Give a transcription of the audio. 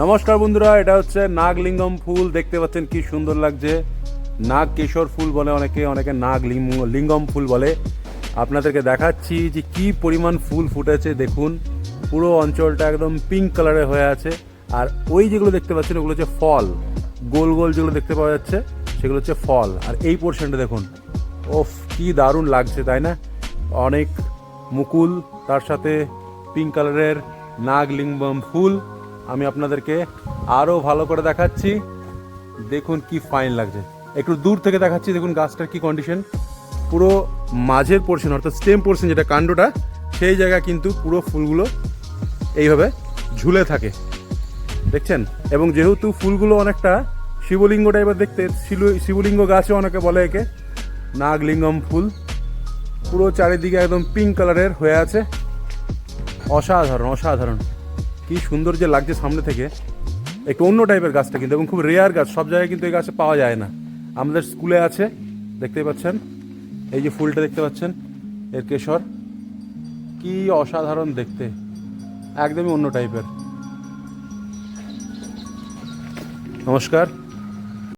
নমস্কার বন্ধুরা, এটা হচ্ছে নাগলিঙ্গম ফুল। দেখতে পাচ্ছেন কি সুন্দর লাগছে। নাগ কেশর ফুল বলে অনেকে অনেকে নাগ লিঙ্গ- লিঙ্গম ফুল বলে। আপনাদেরকে দেখাচ্ছি যে কি পরিমাণ ফুল ফুটেছে, দেখুন। পুরো অঞ্চলটা একদম পিঙ্ক কালারে হয়ে আছে। আর ওই যেগুলো দেখতে পাচ্ছেন, ওগুলো হচ্ছে ফল। গোল গোল যেগুলো দেখতে পাওয়া যাচ্ছে, সেগুলো হচ্ছে ফল। আর এই পোর্শনটা দেখুন। ওফ, কি দারুণ লাগছে, তাই না? অনেক মুকুল, তার সাথে পিঙ্ক কালারের নাগ লিঙ্গম ফুল। আমি আপনাদেরকে আরও ভালো করে দেখাচ্ছি। দেখুন কি ফাইন লাগছে। একটু দূর থেকে দেখাচ্ছি, দেখুন গাছটার কি কন্ডিশন পুরো মাঝের পোর্শন অর্থাৎ স্টেম পোর্শন যেটা কাণ্ডটা, সেই জায়গা কিন্তু পুরো ফুলগুলো এইভাবে ঝুলে থাকে। দেখছেন? এবং যেহেতু ফুলগুলো অনেকটা শিবলিঙ্গ টাইপের দেখতে শিবলিঙ্গ গাছও অনেকে বলে একে, নাগলিঙ্গম ফুল। পুরো চারিদিকে একদম পিঙ্ক কালারের হয়ে আছে। অসাধারণ অসাধারণ। কি সুন্দর যে লাগছে সামনে থেকে। একটু অন্য টাইপের গাছটা কিন্তু, এবং খুব রেয়ার গাছ, সব জায়গায় কিন্তু এই গাছে পাওয়া যায় না। আমাদের স্কুলে আছে, দেখতে পাচ্ছেন? এই যে ফুলটা দেখতে পাচ্ছেন, এর কেশর। কি অসাধারণ দেখতে, একদমই অন্য টাইপের নমস্কার।